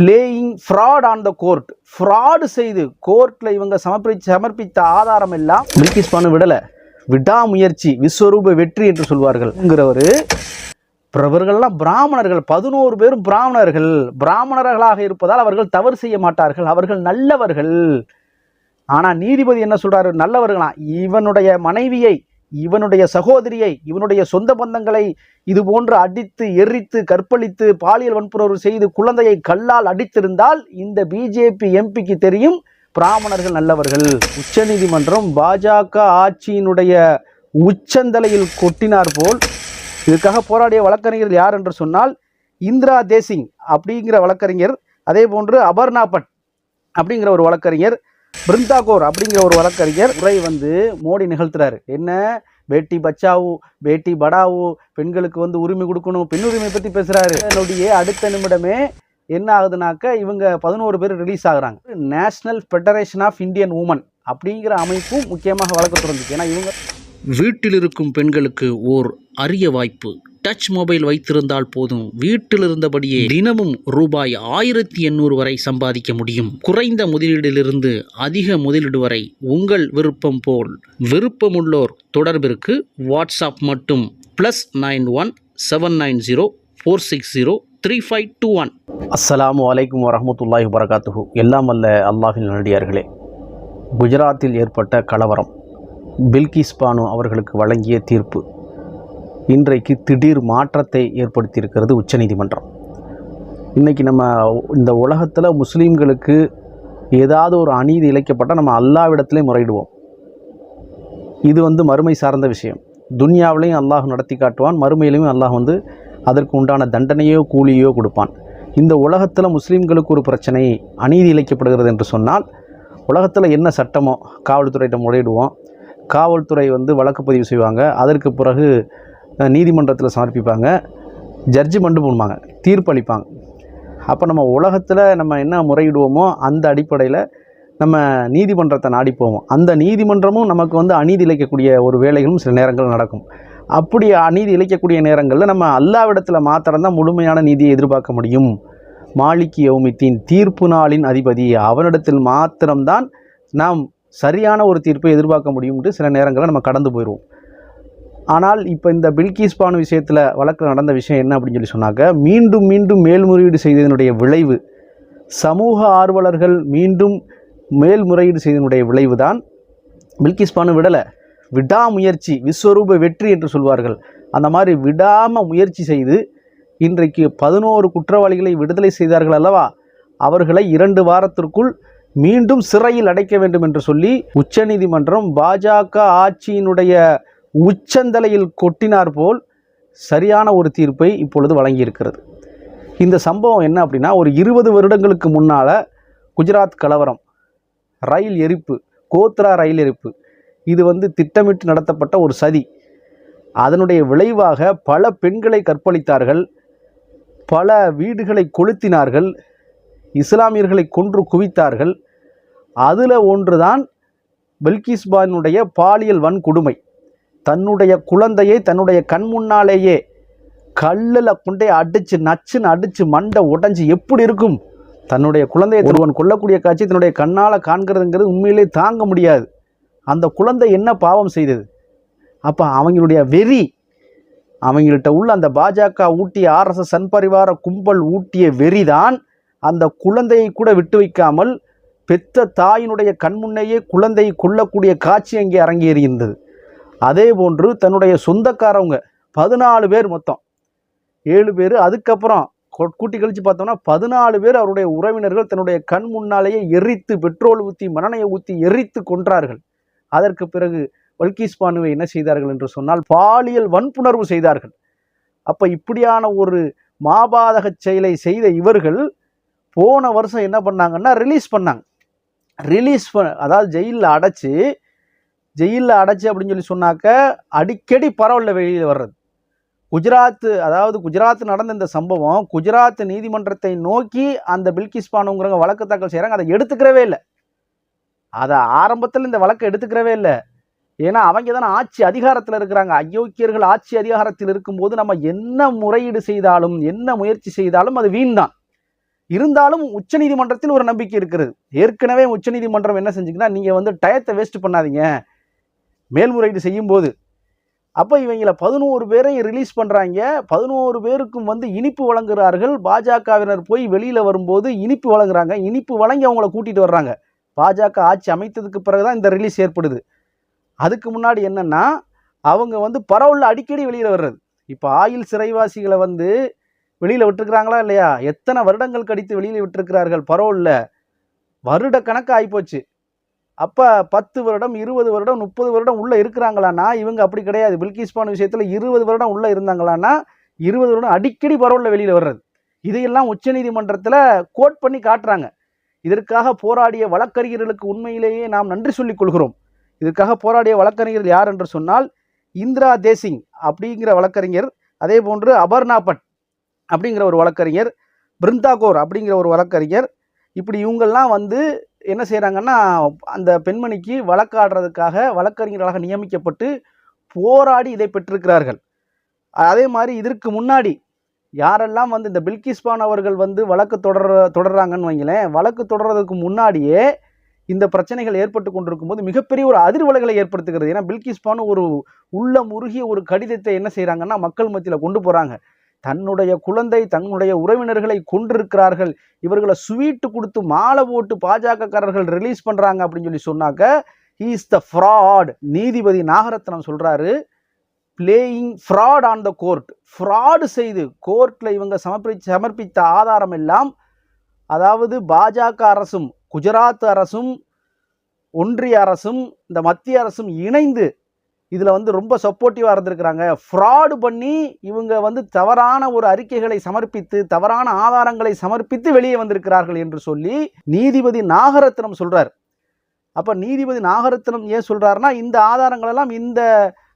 Playing fraud on the court fraud செய்து கோர்ட்டில் இவங்க சமர்ப்பி சமர்ப்பித்த ஆதாரம் எல்லாம் பில்கிஸ் பானு விடலை. விடாமுயற்சி விஸ்வரூப வெற்றி என்று சொல்வார்கள்ங்கிறவர். இவர்கள்லாம் பிராமணர்கள் பதினோரு பேரும் பிராமணர்கள். பிராமணர்களாக இருப்பதால் அவர்கள் தவறு செய்ய மாட்டார்கள். அவர்கள் நல்லவர்கள். ஆனால் நீதிபதி என்ன சொல்கிறாரு நல்லவர்களாம். இவனுடைய மனைவியை இவனுடைய சகோதரியை இவனுடைய சொந்த பந்தங்களை இது போன்று அடித்து எரித்து கற்பழித்து பாலியல் வன்புணர்வு செய்து குழந்தையை கல்லால் அடித்திருந்தால் இந்த பிஜேபி எம்பிக்கு தெரியும் பிராமணர்கள் நல்லவர்கள். உச்சநீதிமன்றம் பாஜக ஆட்சியினுடைய உச்சந்தலையில் கொட்டினார் போல். இதுக்காக போராடிய வழக்கறிஞர் யார் என்று சொன்னால் இந்திரா தேசிங் அப்படிங்கிற வழக்கறிஞர் அதே போன்று அபர்ணா பட் அப்படிங்கிற ஒரு வழக்கறிஞர் பிருந்தாகோர் அப்படிங்கிற ஒரு வழக்கறிஞர் உரை வந்து மோடி நிகழ்த்துறாரு. என்ன? பேட்டி பச்சாவு பேட்டி படாவு பெண்களுக்கு வந்து உரிமை கொடுக்கணும் பெண் உரிமை பற்றி பேசுகிறாரு என்னுடைய அடுத்த நிமிடமே என்ன ஆகுதுனாக்க இவங்க பதினோரு பேர் ரிலீஸ் ஆகுறாங்க. National Federation of Indian Women அப்படிங்கிற அமைப்பும் முக்கியமாக வழக்கு தொடர்ந்துச்சு. ஏன்னா இவங்க வீட்டில் இருக்கும் பெண்களுக்கு ஓர் அரிய வாய்ப்பு. டச் மொபைல் வைத்திருந்தால் போதும். வீட்டில் இருந்தபடியே தினமும் ரூபாய் ஆயிரத்தி எண்ணூறு வரை சம்பாதிக்க முடியும். குறைந்த முதலீடிலிருந்து அதிக முதலீடு வரை உங்கள் விருப்பம் போல். விருப்பமுள்ளோர் தொடர்பிற்கு வாட்ஸ்அப் மட்டும். Plus nine one seven nine zero four six zero three five two one அஸ்லாம் வலைக்கம் வரஹ்மத்துல்லாஹி வரகாத்துஹு எல்லாம் அல்ல அல்லாஹின் நடிகார்களே குஜராத்தில் ஏற்பட்ட கலவரம். பில்கிஸ் பானு அவர்களுக்கு வழங்கிய தீர்ப்பு. இன்றைக்கு திடீர் மாற்றத்தை ஏற்படுத்தியிருக்கிறது உச்சநீதிமன்றம். இன்றைக்கி நம்ம இந்த உலகத்தில் முஸ்லீம்களுக்கு ஏதாவது ஒரு அநீதி இழைக்கப்பட்டால் நம்ம அல்லாவிடத்திலே முறையிடுவோம். இது வந்து மறுமை சார்ந்த விஷயம். துன்யாவிலையும் அல்லாஹ் நடத்தி காட்டுவான் மறுமையிலையும் அல்லாஹ் வந்து அதற்கு உண்டான தண்டனையோ கூலியோ கொடுப்பான். இந்த உலகத்தில் முஸ்லீம்களுக்கு ஒரு பிரச்சனை அநீதி இழைக்கப்படுகிறது என்று சொன்னால் உலகத்தில் என்ன சட்டமோ காவல்துறையிட்ட முறையிடுவோம். காவல்துறை வந்து வழக்கு பதிவு செய்வாங்க. அதற்கு பிறகு நீதிமன்றத்தில் சமர்ப்பிப்பாங்க. ஜட்ஜ்மெண்ட்டு பண்ணுவாங்க தீர்ப்பு அளிப்பாங்க அப்போ நம்ம உலகத்தில் நம்ம என்ன முறையிடுவோமோ அந்த அடிப்படையில் நம்ம நீதிமன்றத்தை நாடி போவோம் அந்த நீதிமன்றமும் நமக்கு வந்து அநீதி இழைக்கக்கூடிய ஒரு வேலைகளும் சில நேரங்கள் நடக்கும். அப்படி அநீதி இழைக்கக்கூடிய நேரங்களில் நம்ம அல்லாவிடத்தில் மாத்திரம்தான் முழுமையான நீதியை எதிர்பார்க்க முடியும். மாலிக் யௌமித்தின் தீர்ப்பு நாளின் அதிபதி. அவனிடத்தில் மாத்திரம்தான் நாம் சரியான ஒரு தீர்ப்பை எதிர்பார்க்க முடியும்ட்டு சில நேரங்களில் நம்ம கடந்து போயிடுவோம் ஆனால் இப்போ இந்த பில்கிஸ் பானு விஷயத்தில் வழக்கு நடந்த விஷயம் என்ன அப்படின்னு சொல்லி சொன்னாக்க மீண்டும் மீண்டும் மேல்முறையீடு செய்ததனுடைய விளைவு சமூக ஆர்வலர்கள் மீண்டும் மேல்முறையீடு செய்ததனுடைய விளைவு தான் பில்கிஸ் பானு விடலை. விடாமுயற்சி விஸ்வரூப வெற்றி என்று சொல்வார்கள். அந்த மாதிரி விடாமல் முயற்சி செய்து இன்றைக்கு பதினோரு குற்றவாளிகளை விடுதலை செய்தார்கள் அல்லவா? அவர்களை இரண்டு வாரத்திற்குள் மீண்டும் சிறையில் அடைக்க வேண்டும் என்று சொல்லி உச்சநீதிமன்றம் பாஜக ஆட்சியினுடைய உச்சந்தலையில் கொட்டினார் போல் சரியான ஒரு தீர்ப்பை இப்பொழுது வழங்கியிருக்கிறது. இந்த சம்பவம் என்ன அப்படின்னா ஒரு இருபது வருடங்களுக்கு முன்னால் குஜராத் கலவரம் ரயில் எரிப்பு கோத்ரா ரயில் எரிப்பு இது வந்து திட்டமிட்டு நடத்தப்பட்ட ஒரு சதி. அதனுடைய விளைவாக பல பெண்களை கற்பழித்தார்கள் பல வீடுகளை கொளுத்தினார்கள் இஸ்லாமியர்களை கொன்று குவித்தார்கள். அதில் ஒன்றுதான் பெல்கிஸ்பானுடைய பாலியல் வன்கொடுமை. தன்னுடைய குழந்தையை தன்னுடைய கண் முன்னாலேயே கல்லில் கொண்டே அடித்து நச்சுன்னு அடித்து மண்டை உடஞ்சி எப்படி இருக்கும்? தன்னுடைய குழந்தையை ஒருவன் கொல்லக்கூடிய காட்சி தன்னுடைய கண்ணால் காண்கிறதுங்கிறது உண்மையிலே தாங்க முடியாது. அந்த குழந்தை என்ன பாவம் செய்தது? அப்போ அவங்களுடைய வெறி அவங்கள்ட்ட உள்ள அந்த பாஜக ஊட்டிய ஆர்எஸ்எஸ் சன்பரிவார கும்பல் ஊட்டிய வெறிதான் அந்த குழந்தையை கூட விட்டு வைக்காமல் பெத்த தாயினுடைய கண்முன்னையே குழந்தையை கொல்லக்கூடிய காட்சி அங்கே அரங்கேறியிருந்தது. அதே போன்று தன்னுடைய சொந்தக்காரவங்க பதினாலு பேர் மொத்தம். ஏழு பேர். அதுக்கப்புறம் கொ- கூட்டி கழிச்சு பார்த்தோம்னா பதினாலு பேர் அவருடைய உறவினர்கள் தன்னுடைய கண் முன்னாலேயே எரித்து பெட்ரோல் ஊற்றி மனநையை ஊற்றி எரித்து கொன்றார்கள். அதற்கு பிறகு வல்கீஸ் பானுவை என்ன செய்தார்கள் என்று சொன்னால் பாலியல் வன்புணர்வு செய்தார்கள். அப்போ இப்படியான ஒரு மாபாதக செயலை செய்த இவர்கள் போன வருஷம் என்ன பண்ணாங்கன்னா ரிலீஸ் பண்ணாங்க. ரிலீஸ் ப அதாவது ஜெயிலில் அடைச்சி ஜெயிலில் அடைச்சு அப்படின்னு சொல்லி சொன்னாக்க அடிக்கடி பரவலில் வெளியில் வர்றது. குஜராத் அதாவது குஜராத் நடந்த இந்த சம்பவம் குஜராத் நீதிமன்றத்தை நோக்கி அந்த பில்கிஸ் பானுங்கிறவங்க வழக்கு தாக்கல் செய்கிறாங்க அதை எடுத்துக்கிறவே இல்லை. அதை ஆரம்பத்தில் இந்த வழக்கை எடுத்துக்கிறவே இல்லை. ஏன்னா அவங்க தானே ஆட்சி அதிகாரத்தில் இருக்கிறாங்க. அயோக்கியர்கள் ஆட்சி அதிகாரத்தில் இருக்கும்போது நம்ம என்ன முறையீடு செய்தாலும் என்ன முயற்சி செய்தாலும் அது வீண் தான் இருந்தாலும் உச்சநீதிமன்றத்தில் ஒரு நம்பிக்கை இருக்கிறது. ஏற்கனவே உச்சநீதிமன்றம் என்ன செஞ்சுக்குன்னா நீங்கள் வந்து டயத்தை வேஸ்ட் பண்ணாதீங்க. மேல்முறையீடு செய்யும்போது. அப்போ இவங்கள பதினோரு பேரையும் ரிலீஸ் பண்ணுறாங்க பதினோரு பேருக்கும் வந்து இனிப்பு வழங்குகிறார்கள் பாஜகவினர் போய் வெளியில் வரும்போது இனிப்பு வழங்குறாங்க. இனிப்பு வழங்கி அவங்கள கூட்டிகிட்டு வர்றாங்க. பாஜக ஆட்சி அமைத்ததுக்கு பிறகு தான் இந்த ரிலீஸ் ஏற்படுது. அதுக்கு முன்னாடி என்னென்னா அவங்க வந்து பரவலில் அடிக்கடி வெளியில் வர்றது. இப்போ ஆயில் சிறைவாசிகளை வந்து வெளியில் விட்டுருக்குறாங்களா இல்லையா? எத்தனை வருடங்கள் கழித்து வெளியில் விட்டுருக்கிறார்கள் பரவலில். வருட கணக்கு ஆகிப்போச்சு அப்போ பத்து வருடம் இருபது வருடம் முப்பது வருடம் உள்ளே இருக்கிறாங்களான்னா இவங்க அப்படி கிடையாது. பில்கிஸ் பானு விஷயத்தில் இருபது வருடம் உள்ளே இருந்தாங்களான்னா இருபது வருடம் அடிக்கடி பரவலில் வெளியில் வர்றது. இதையெல்லாம் உச்சநீதிமன்றத்தில் கோட் பண்ணி காட்டுறாங்க. இதற்காக போராடிய வழக்கறிஞர்களுக்கு உண்மையிலேயே நாம் நன்றி சொல்லிக் கொள்கிறோம். இதற்காக போராடிய வழக்கறிஞர்கள் யார் என்று சொன்னால் இந்திரா தேசிங் அப்படிங்கிற வழக்கறிஞர் அதே போன்று அபர்ணா பட் அப்படிங்கிற ஒரு வழக்கறிஞர் பிருந்தாகோர் அப்படிங்கிற ஒரு வழக்கறிஞர். இப்படி இவங்கெல்லாம் வந்து என்ன செய்கிறாங்கன்னா அந்த பெண்மணிக்கு வழக்காடுறதுக்காக வழக்கறிஞர்களாக நியமிக்கப்பட்டு போராடி இதை பெற்றிருக்கிறார்கள். அதே மாதிரி இதற்கு முன்னாடி யாரெல்லாம் வந்து இந்த பில்கிஸ்பான் அவர்கள் வந்து வழக்கு தொடர தொடர்றாங்கன்னு வைங்களேன் வழக்கு தொடர்றதுக்கு முன்னாடியே இந்த பிரச்சனைகள் ஏற்பட்டு கொண்டிருக்கும் போது மிகப்பெரிய ஒரு அதிர்வலைகளை ஏற்படுத்துகிறது. ஏன்னா பில்கிஸ்பான் ஒரு உள்ள முருகிய ஒரு கடிதத்தை என்ன செய்கிறாங்கன்னா மக்கள் மத்தியில் கொண்டு போகிறாங்க தன்னுடைய குழந்தை தன்னுடைய உறவினர்களை கொண்டிருக்கிறார்கள் இவர்களை ஸ்வீட்டு கொடுத்து மாலை போட்டு பாஜகக்காரர்கள் ரிலீஸ் பண்ணுறாங்க அப்படின்னு சொல்லி சொன்னாக்க ஹீ இஸ் த ஃப்ராட் நீதிபதி நாகரத்னம் சொல்கிறாரு playing fraud on the court fraud செய்து கோர்ட்டில் இவங்க சமர்ப்பி சமர்ப்பித்த ஆதாரம் எல்லாம் அதாவது பாஜக அரசும் குஜராத் அரசும் ஒன்றிய அரசும் இந்த மத்திய அரசும் இணைந்து இதில் வந்து ரொம்ப சப்போர்ட்டிவாக இருந்திருக்கிறாங்க. ஃப்ராடு பண்ணி இவங்க வந்து தவறான ஒரு அறிக்கைகளை சமர்ப்பித்து தவறான ஆதாரங்களை சமர்ப்பித்து வெளியே வந்திருக்கிறார்கள் என்று சொல்லி நீதிபதி நாகரத்னம் சொல்றார். அப்போ நீதிபதி நாகரத்னம் ஏன் சொல்றாருன்னா இந்த ஆதாரங்கள் எல்லாம் இந்த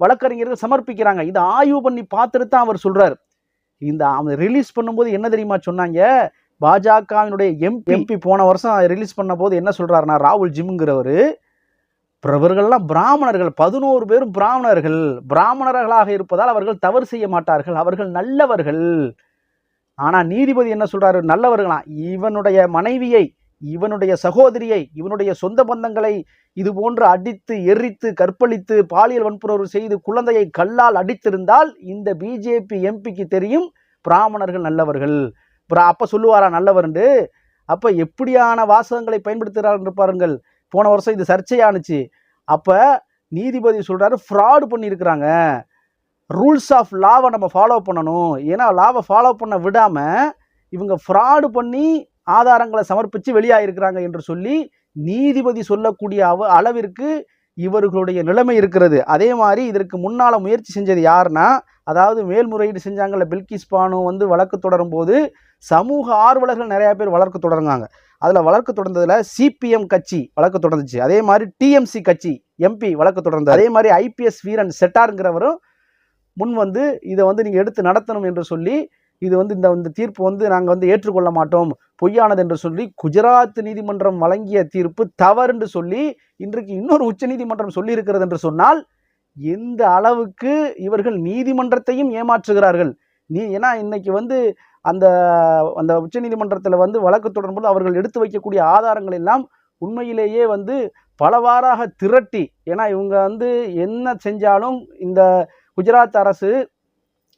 வழக்கறிஞர்கள் சமர்ப்பிக்கிறாங்க. இதை ஆய்வு பண்ணி பார்த்துட்டு தான் அவர் சொல்றார். இந்த அவன் ரிலீஸ் பண்ணும்போது என்ன தெரியுமா சொன்னாங்க? பாஜகவினுடைய எம்பி எம்பி போன வருஷம் ரிலீஸ் பண்ண போது என்ன சொல்றாருன்னா ராகுல் ஜிம்ங்கிறவர் இவர்கள்லாம் பிராமணர்கள். பதினோரு பேரும் பிராமணர்கள். பிராமணர்களாக இருப்பதால் அவர்கள் தவறு செய்ய மாட்டார்கள். அவர்கள் நல்லவர்கள். ஆனால் நீதிபதி என்ன சொல்றாரு? நல்லவர்களாம். இவனுடைய மனைவியை இவனுடைய சகோதரியை இவனுடைய சொந்த பந்தங்களை இது போன்று அடித்து எரித்து கற்பழித்து பாலியல் வன்புணர்வு செய்து குழந்தையை கல்லால் அடித்திருந்தால் இந்த பிஜேபி எம்பிக்கு தெரியும் பிராமணர்கள் நல்லவர்கள். பிரா- அப்ப சொல்லுவாரா? என்று. அப்ப எப்படியான வாசகங்களை பயன்படுத்துகிறார் என்று பாருங்கள். போன வருஷம் இது சர்ச்சையானுச்சு அப்போ நீதிபதி சொல்கிறாரு ஃப்ராடு பண்ணியிருக்கிறாங்க. ரூல்ஸ் ஆஃப் லாவை நம்ம ஃபாலோ பண்ணணும். ஏன்னா லாவை ஃபாலோ பண்ண விடாமல் இவங்க ஃப்ராடு பண்ணி ஆதாரங்களை சமர்ப்பித்து வெளியாகிருக்கிறாங்க என்று சொல்லி நீதிபதி சொல்லக்கூடிய அவ அளவிற்கு இவர்களுடைய நிலைமை இருக்கிறது. அதே மாதிரி இதற்கு முன்னால் முயற்சி செஞ்சது யாருன்னா அதாவது மேல்முறையீடு செஞ்சாங்கல்ல பில்கிஸ் பானு வந்து வழக்கு தொடரும் போது சமூக ஆர்வலர்கள் நிறைய பேர் வழக்கு தொடர்ந்தாங்க. அதில் வழக்கு தொடர்ந்ததில் சிபிஎம் கட்சி வழக்கு தொடர்ந்துச்சு. அதே மாதிரி டிஎம்சி கட்சி எம்பி வழக்கு தொடர்ந்து அதே மாதிரி ஐபிஎஸ் வீரன் செட்டாருங்கிறவரும் முன் வந்து இதை வந்து நீங்கள் எடுத்து நடத்தணும் என்று சொல்லி இது வந்து இந்த இந்த தீர்ப்பு வந்து நாங்கள் வந்து ஏற்றுக்கொள்ள மாட்டோம். பொய்யானது என்று சொல்லி குஜராத் நீதிமன்றம் வழங்கிய தீர்ப்பு தவறு என்று சொல்லி இன்றைக்கு இன்னொரு உச்ச நீதிமன்றம் சொல்லியிருக்கிறது என்று சொன்னால் எந்த அளவுக்கு இவர்கள் நீதிமன்றத்தையும் ஏமாற்றுகிறார்கள்? நீ ஏன்னா இன்னைக்கு வந்து அந்த அந்த உச்ச நீதிமன்றத்தில் வந்து வழக்கு தொடரும்போது அவர்கள் எடுத்து வைக்கக்கூடிய ஆதாரங்கள் எல்லாம் உண்மையிலேயே வந்து பலவாறாக திரட்டி ஏன்னா இவங்க வந்து என்ன செஞ்சாலும் இந்த குஜராத் அரசு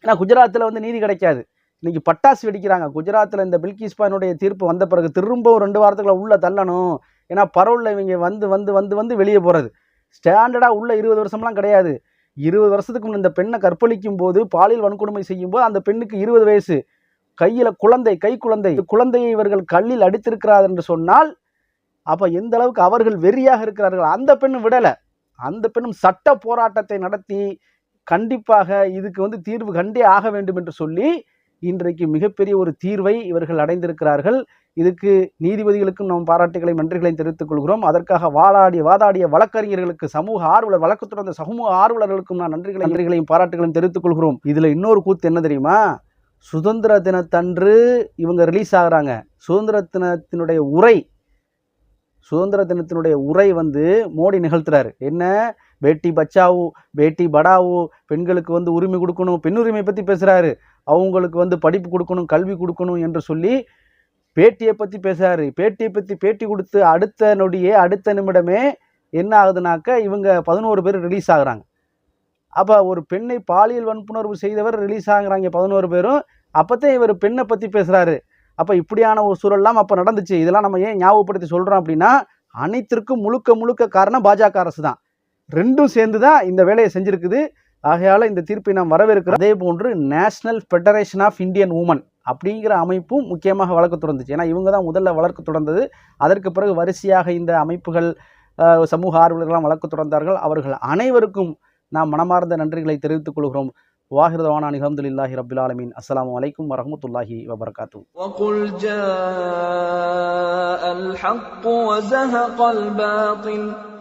ஏன்னா குஜராத்தில் வந்து நீதி கிடைக்காது. இன்னைக்கு பட்டாசு வெடிக்கிறாங்க. குஜராத்தில் இந்த பில்கிஸ்பானுடைய தீர்ப்பு வந்த பிறகு திரும்பவும் ரெண்டு வாரத்துக்குள்ள உள்ளே தள்ளணும். ஏன்னா பரவலில் இவங்க வந்து வந்து வந்து வந்து வெளியே போகிறது ஸ்டாண்டர்டாக உள்ள இருபது வருஷம்லாம் கிடையாது. இருபது வருஷத்துக்கு முன்ன இந்த பெண்ணை கற்பழிக்கும் போது பாலியல் வன்கொடுமை செய்யும் போது அந்த பெண்ணுக்கு இருபது வயசு. கையில் குழந்தை கை குழந்தை. குழந்தையை இவர்கள் கல்லில் அடித்திருக்கிறார் என்று சொன்னால் அப்போ எந்த அளவுக்கு அவர்கள் வெறியாக இருக்கிறார்கள்? அந்த பெண்ணும் விடலை. அந்த பெண்ணும் சட்ட போராட்டத்தை நடத்தி கண்டிப்பாக இதுக்கு வந்து தீர்வு கண்டே ஆக வேண்டும் என்று சொல்லி இன்றைக்கு மிகப்பெரிய ஒரு தீர்வை இவர்கள் அடைந்திருக்கிறார்கள். இதுக்கு நீதிபதிகளுக்கும் நாம் பாராட்டுகளை நன்றிகளையும் தெரிவித்துக் கொள்கிறோம். அதற்காக வாதாடிய வாதாடிய வழக்கறிஞர்களுக்கு சமூக ஆர்வலர் வழக்கு தொடர்ந்த சமூக ஆர்வலர்களுக்கும் நான் நன்றிகளை நன்றிகளையும் பாராட்டுகளையும் தெரிவித்துக் கொள்கிறோம். இதுல இன்னொரு கூத்து என்ன தெரியுமா? சுதந்திர தினத்தன்று இவங்க ரிலீஸ் ஆகுறாங்க. சுதந்திர தினத்தினுடைய உரை சுதந்திர தினத்தினுடைய உரை வந்து மோடி நிகழ்த்துறாரு. என்ன? பேட்டி பச்சாவு பேட்டி படாவு பெண்களுக்கு வந்து உரிமை கொடுக்கணும் பெண் உரிமை பற்றி பேசுகிறாரு அவங்களுக்கு வந்து படிப்பு கொடுக்கணும் கல்வி கொடுக்கணும் என்று சொல்லி பேட்டியை பற்றி பேசுகிறாரு பேட்டியை பற்றி பேட்டி கொடுத்து அடுத்த நொடியே அடுத்த நிமிடமே என்ன ஆகுதுனாக்க இவங்க பதினோரு பேர் ரிலீஸ் ஆகுறாங்க. அப்போ ஒரு பெண்ணை பாலியல் வன்புணர்வு செய்தவர் ரிலீஸ் ஆகுறாங்க பதினோரு பேரும். அப்போத்தே இவர் பெண்ணை பற்றி பேசுகிறாரு அப்போ இப்படியான ஒரு சூழல்லாம் அப்போ நடந்துச்சு. இதெல்லாம் நம்ம ஏன் ஞாபகப்படுத்தி சொல்கிறோம் அப்படின்னா அனைத்திற்கும் முழுக்க முழுக்க காரணம் பாஜக அரசு தான் ரெண்டும் சேர்ந்து தான் இந்த வேலையை செஞ்சுருக்குது ஆகையால் இந்த தீர்ப்பை நாம் வரவேற்கிறோம் அதே போன்று national federation of Indian woman அப்படிங்கிற அமைப்பும் முக்கியமாக வழக்கு தொடர்ந்துச்சு ஏன்னா இவங்க தான் முதல்ல வழக்கு தொடர்ந்தது அதற்கு பிறகு வரிசையாக இந்த அமைப்புகள் அஹ், சமூக ஆர்வலர்கள்லாம் வழக்கு தொடர்ந்தார்கள் அவர்கள் அனைவருக்கும் நாம் மனமார்ந்த நன்றிகளை தெரிவித்துக் கொள்கிறோம் வாஹிரதவான அலமதுல்லாஹி ரபில் ஆலமீன் அஸ்ஸலாமு அலைக்கும் வரஹ்மத்துல்லாஹி வபரகாத்து وقل جاء الحق وزهق الباطل